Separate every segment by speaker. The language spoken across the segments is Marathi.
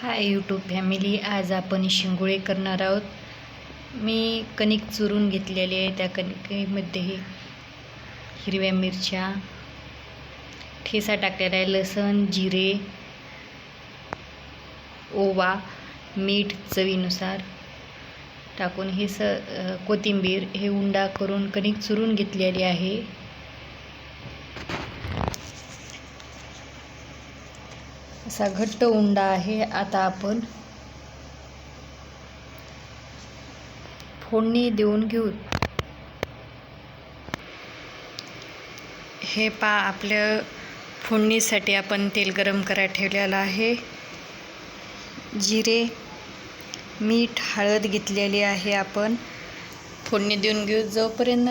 Speaker 1: हाय यूट्यूब फॅमिली आज आपण शिंगोळे करणार आहोत. मी कणिक चुरून घेतलेली आहे. त्या कणिकेमध्ये हिरव्या मिरच्या ठेसा टाकलेला आहे लसण जिरे ओवा मीठ चवीनुसार टाकून हे स कोथिंबीर हे उंडा करून कणिक चुरून घेतलेली आहे. असा घट्ट उंडा आहे. आता आपण फोडणी देऊन घेऊ. हे पा आपल्या फोडणीसाठी आपण तेल गरम करायला ठेवलेलं आहे. जिरे मीठ हळद घेतलेली आहे आपण. फोडणी देऊन घेऊ. जोपर्यंत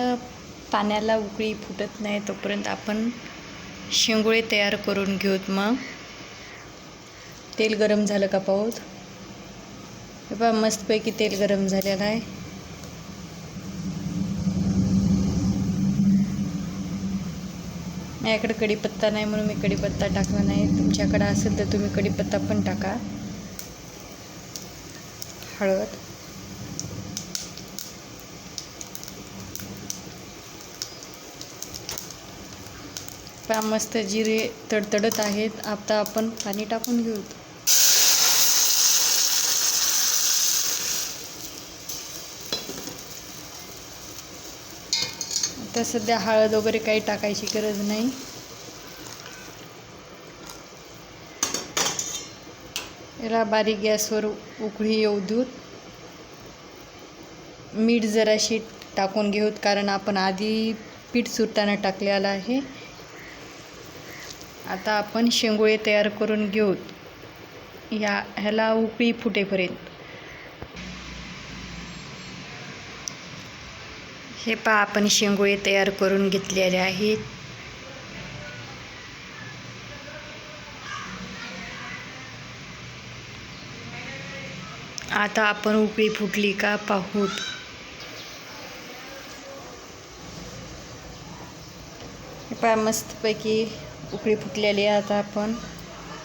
Speaker 1: पाण्याला उकळी फुटत नाही तोपर्यंत आपण शेंगोळे तयार करून घेऊत मग. तेल गरम झालं का पाहूत हे पहा मस्तपैकी तेल गरम झालेलं आहे. माझ्याकडे कढीपत्ता नाही म्हणून मी कढीपत्ता टाकला नाही. तुमच्याकडे असेल तर तुम्ही कढीपत्ता पण टाका. हळद. पहा मस्त जिरे तडतडत आहेत. आता आपण पाणी टाकून घेऊ. आता सध्या हळद वगैरे काही टाकायची गरज नाही. याला बारीक गॅसवर उकळी येऊ देऊत मीठ जराशी टाकून घेऊत कारण आपण आधी पीठ सुटताना टाकलेलं आहे. आता आपण शेंगोळे तयार करून घेऊत या ह्याला उकळी फुटेपर्यंत. हे पहा आपण शेंगोळे तयार करून घेतलेले आहेत. आता आपण उकळी फुटली का पाहूत. हे पहा मस्तपैकी उकळी फुटलेली आहे आता आपण.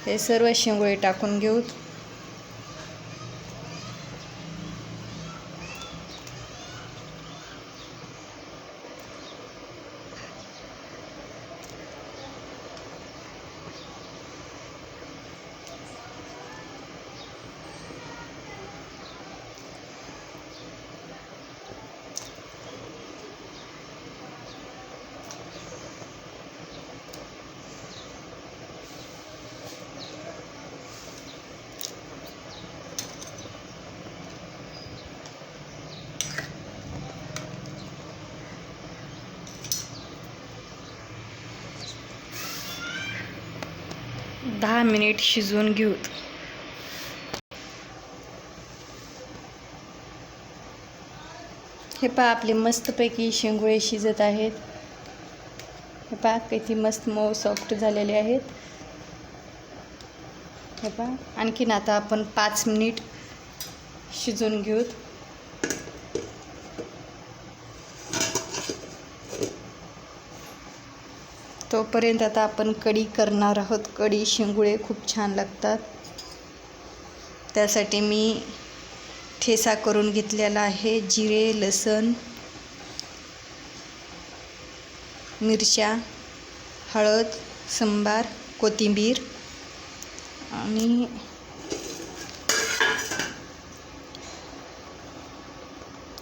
Speaker 1: हे सर्व शेंगोळे टाकून घेऊत. दहा मिनिट शिजवून घेऊत. हे पहा आपले मस्तपैकी शेंगोळे शिजत आहेत. हे पहा किती मस्त मऊ सॉफ्ट झालेले आहेत. हे पहा आणखीन आता आपण पाच मिनिट शिजवून घेऊत. तोपर्यंत आता आपण कढी करणार आहोत. कढी शिंगुळे खूप छान लागतात. त्यासाठी मी ठेसा करून घेतलेला आहे. जिरे लसण मिरच्या हळद संबार कोथिंबीर आणि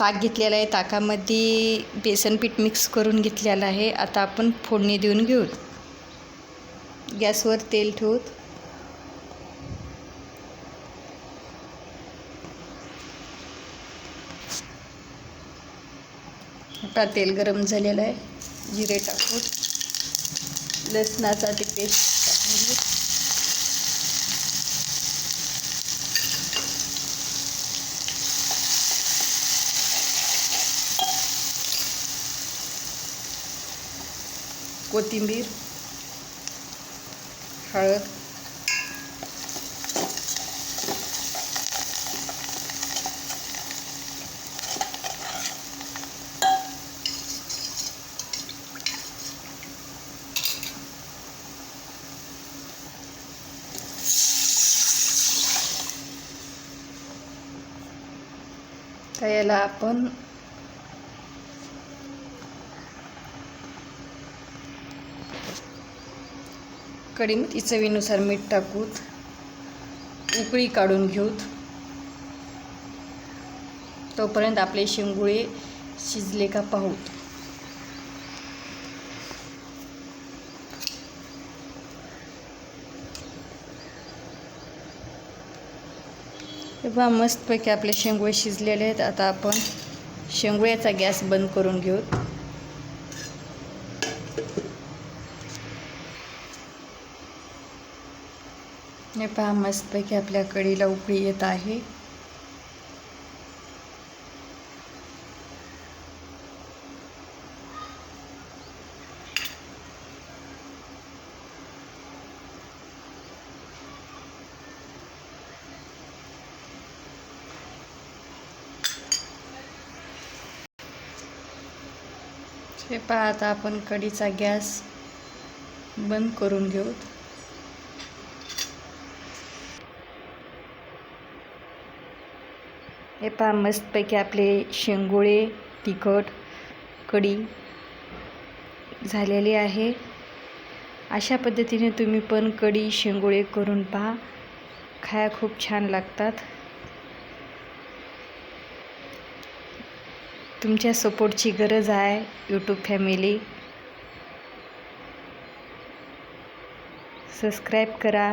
Speaker 1: ताक घेतलेला आहे. ताकामध्ये बेसन पीठ मिक्स करून घेतलेलं आहे. आता आपण फोडणी देऊन घेऊ. गॅसवर तेल ठेवू आता तेल गरम झालेलं आहे. जिरे टाकून. लसणाचा ती पेस्ट कोथिंबीर हळद तर याला आपण कढीमध्ये चवीनुसार मीठ टाकूत उकळी काढून घेऊत. तोपर्यंत आपले शेंगुळे शिजले का पाहूत. तेव्हा मस्तपैकी आपले शेंगुळे शिजलेले आहेत. आता आपण शेंगुळ्याचा गॅस बंद करून घेऊत. हे पहा मस्तपैकी आपल्या कडीला उकळी येत आहे. हे पहा आता आपण कडीचा गॅस बंद करून घेऊत हे पहा मस्तपैकी आपले शेंगोळे तिखट कढी झालेली आहे. अशा पद्धतीने तुम्ही पण कढी शेंगोळे करून पहा. खाया खूप छान लागतात. तुमच्या सपोर्टची गरज आहे यूट्यूब फॅमिली सबस्क्राईब करा.